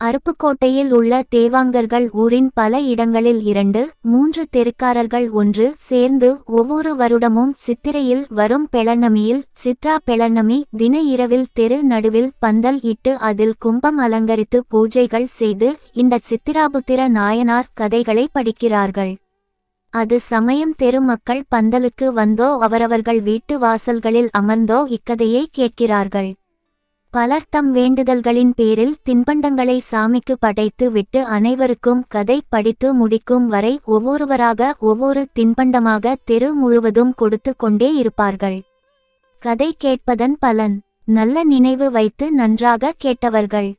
அருப்புக்கோட்டையில் உள்ள தேவாங்கர்கள் ஊரின் பல இடங்களில் இரண்டு மூன்று தெருக்காரர்கள் ஒன்று சேர்ந்து ஒவ்வொரு வருடமும் சித்திரையில் வரும் பெளர்ணமியில் சித்ரா பெளர்ணமி தின இரவில் தெரு நடுவில் பந்தல் இட்டு அதில் கும்பம் அலங்கரித்து பூஜைகள் செய்து இந்த சித்திராபுத்திர நாயனார் கதைகளை படிக்கிறார்கள். அது சமயம் தெரு மக்கள் பந்தலுக்கு வந்தோ அவரவர்கள் வீட்டு வாசல்களில் அமர்ந்தோ இக்கதையை கேட்கிறார்கள். பலர் தம் வேண்டுதல்களின் பேரில் தின்பண்டங்களை சாமிக்கு படைத்து விட்டு அனைவருக்கும் கதை படித்து முடிக்கும் வரை ஒவ்வொருவராக ஒவ்வொரு தின்பண்டமாக தெரு முழுவதும் கொடுத்து கொண்டே இருப்பார்கள். கதை கேட்பதன் பலன் நல்ல நினைவு வைத்து நன்றாக கேட்டவர்கள்.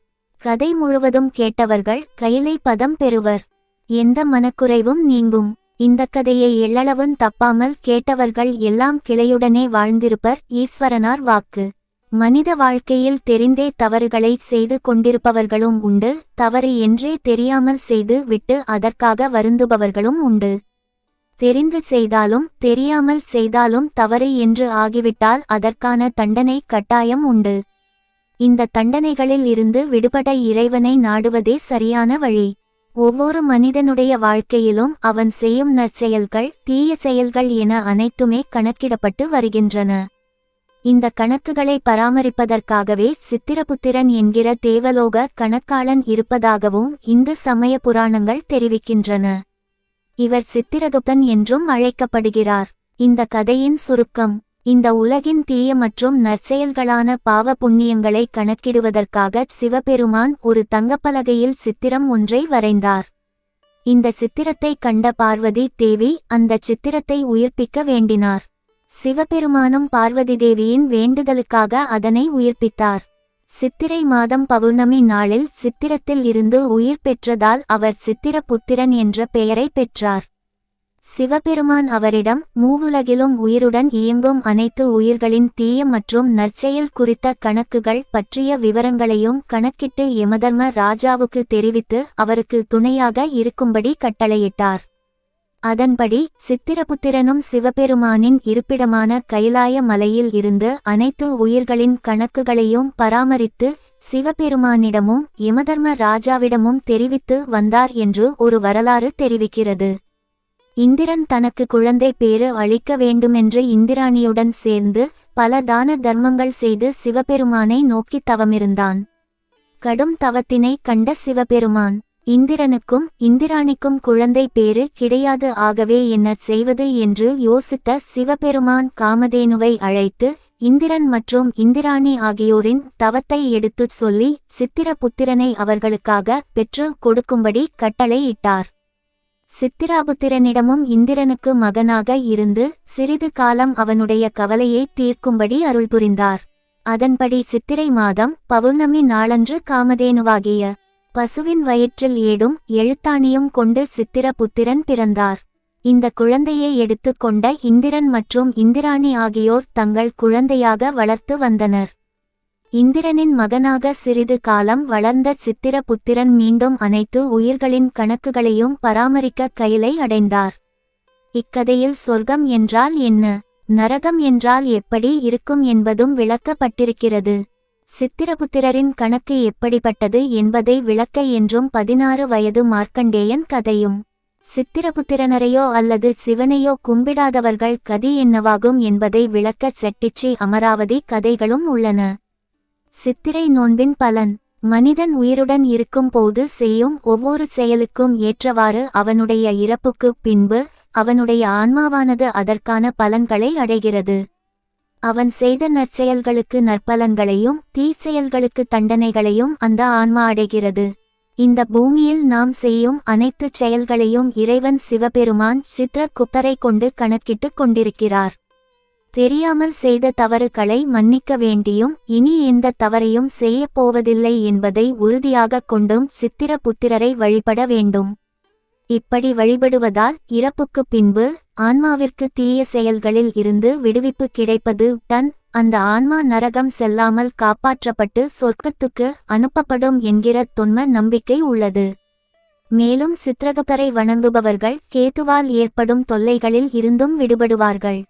கதை முழுவதும் கேட்டவர்கள் கையிலை பதம் பெறுவர். எந்த மனக்குறைவும் நீங்கும். இந்த கதையை எள்ளளவும் தப்பாமல் கேட்டவர்கள் எல்லாம் கிளையுடனே வாழ்ந்திருப்பர் ஈஸ்வரனார் வாக்கு. மனித வாழ்க்கையில் தெரிந்தே தவறுகளை செய்து கொண்டிருப்பவர்களும் உண்டு தவறு என்றே தெரியாமல் செய்து விட்டு அதற்காக வருந்துபவர்களும் உண்டு. தெரிந்து செய்தாலும் தெரியாமல் செய்தாலும் தவறு என்று ஆகிவிட்டால் அதற்கான தண்டனை கட்டாயம் உண்டு. இந்த தண்டனைகளில் இருந்து விடுபட இறைவனை நாடுவதே சரியான வழி. ஒவ்வொரு மனிதனுடைய வாழ்க்கையிலும் அவன் செய்யும் நற்செயல்கள் தீய செயல்கள் என அனைத்துமே கணக்கிடப்பட்டு வருகின்றன. இந்த கணக்குகளை பராமரிப்பதற்காகவே சித்திரபுத்திரன் என்கிற தேவலோக கணக்காளன் இருப்பதாகவும் இந்து சமய புராணங்கள் தெரிவிக்கின்றன. இவர் சித்திரகுப்தன் என்றும் அழைக்கப்படுகிறார். இந்த கதையின் சுருக்கம் இந்த உலகின் தீய மற்றும் நற்செயல்களான பாவ புண்ணியங்களை கணக்கிடுவதற்காக சிவபெருமான் ஒரு தங்கப்பலகையில் சித்திரம் ஒன்றை வரைந்தார். இந்த சித்திரத்தை கண்ட பார்வதி தேவி அந்த சித்திரத்தை உயிர்ப்பிக்க வேண்டினார். சிவபெருமானும் பார்வதி தேவியின் வேண்டுதலுக்காக அதனை உயிர்ப்பித்தார். சித்திரை மாதம் பௌர்ணமி நாளில் சித்திரத்தில் இருந்து உயிர் பெற்றதால் அவர் சித்திரபுத்திரன் என்ற பெயரை பெற்றார். சிவபெருமான் அவரிடம் மூவுலகிலும் உயிருடன் இயங்கும் அனைத்து உயிர்களின் தீய மற்றும் நற்செயல் குறித்த கணக்குகள் பற்றிய விவரங்களையும் கணக்கிட்டு யமதர்ம ராஜாவுக்கு தெரிவித்து அவருக்கு துணையாக இருக்கும்படி கட்டளையிட்டார். அதன்படி சித்திரபுத்திரனும் சிவபெருமானின் இருப்பிடமான கைலாய மலையில் இருந்து அனைத்து உயிர்களின் கணக்குகளையும் பராமரித்து சிவபெருமானிடமும் யமதர்ம ராஜாவிடமும் தெரிவித்து வந்தார் என்று ஒரு வரலாறு தெரிவிக்கிறது. இந்திரன் தனக்கு குழந்தை பேறு அளிக்க வேண்டுமென்று இந்திராணியுடன் சேர்ந்து பல தான தர்மங்கள் செய்து சிவபெருமானை நோக்கி தவமிருந்தான். கடும் தவத்தினை கண்ட சிவபெருமான் இந்திரனுக்கும் இந்திராணிக்கும் குழந்தை பேறு கிடையாது. ஆகவே என்ன செய்வது என்று யோசித்த சிவபெருமான் காமதேனுவை அழைத்து இந்திரன் மற்றும் இந்திராணி ஆகியோரின் தவத்தை எடுத்துச் சொல்லி சித்திரபுத்திரனை அவர்களுக்காக பெற்று கொடுக்கும்படி கட்டளையிட்டார் சித்திராபுத்திரனிடமும் இந்திரனுக்கு மகனாக இருந்து சிறிது காலம் அவனுடைய கவலையை தீர்க்கும்படி அருள் புரிந்தார். அதன்படி சித்திரை மாதம் பௌர்ணமி நாளன்று காமதேனுவாகிய பசுவின் வயிற்றில் ஏடும் எழுத்தாணியும் கொண்டு சித்திரபுத்திரன் பிறந்தார். இந்த குழந்தையை எடுத்துக்கொண்ட இந்திரன் மற்றும் இந்திராணி ஆகியோர் தங்கள் குழந்தையாக வளர்த்து வந்தனர். இந்திரனின் மகனாக சிறிது காலம் வளர்ந்த சித்திரபுத்திரன் மீண்டும் அனைத்து உயிர்களின் கணக்குகளையும் பராமரிக்க கையிலை அடைந்தார். இக்கதையில் சொர்க்கம் என்றால் என்ன? நரகம் என்றால் எப்படி இருக்கும் என்பதும் விளக்கப்பட்டிருக்கிறது. சித்திரபுத்திரரின் கணக்கு எப்படிப்பட்டது என்பதை விளக்க என்றும் பதினாறு வயது மார்க்கண்டேயன் கதையும். சித்திரபுத்திரனரையோ அல்லது சிவனையோ கும்பிடாதவர்கள் கதி என்னவாகும் என்பதை விளக்கச் செட்டிச்சி அமராவதி கதைகளும் உள்ளன. சித்திரை நோன்பின் பலன். மனிதன் உயிருடன் இருக்கும் போது செய்யும் ஒவ்வொரு செயலுக்கும் ஏற்றவாறு அவனுடைய இறப்புக்குப் பின்பு அவனுடைய ஆன்மாவானது அதற்கான பலன்களை அடைகிறது. அவன் செய்த நற்செயல்களுக்கு நற்பலன்களையும் தீச்செயல்களுக்கு தண்டனைகளையும் அந்த ஆன்மா அடைகிறது. இந்த பூமியில் நாம் செய்யும் அனைத்து செயல்களையும் இறைவன் சிவபெருமான் சித்திரகுப்தரை கொண்டு கணக்கிட்டுக் கொண்டிருக்கிறார். தெரியாமல் செய்த தவறுகளை மன்னிக்க வேண்டியும் இனி எந்த தவறையும் செய்யப் போவதில்லை என்பதை உறுதியாகக் கொண்டும் சித்திர புத்திரரை வழிபட வேண்டும். இப்படி வழிபடுவதால் இறப்புக்குப் பின்பு ஆன்மாவிற்கு தீய செயல்களில் இருந்து விடுவிப்பு கிடைப்பது டன் அந்த ஆன்மா நரகம் செல்லாமல் காப்பாற்றப்பட்டு சொர்க்கத்துக்கு அனுப்பப்படும் என்கிற தொன்ம நம்பிக்கை உள்ளது. மேலும் சித்திரகுப்தரை வணங்குபவர்கள் கேதுவால் ஏற்படும் தொல்லைகளில் இருந்தும் விடுபடுவார்கள்.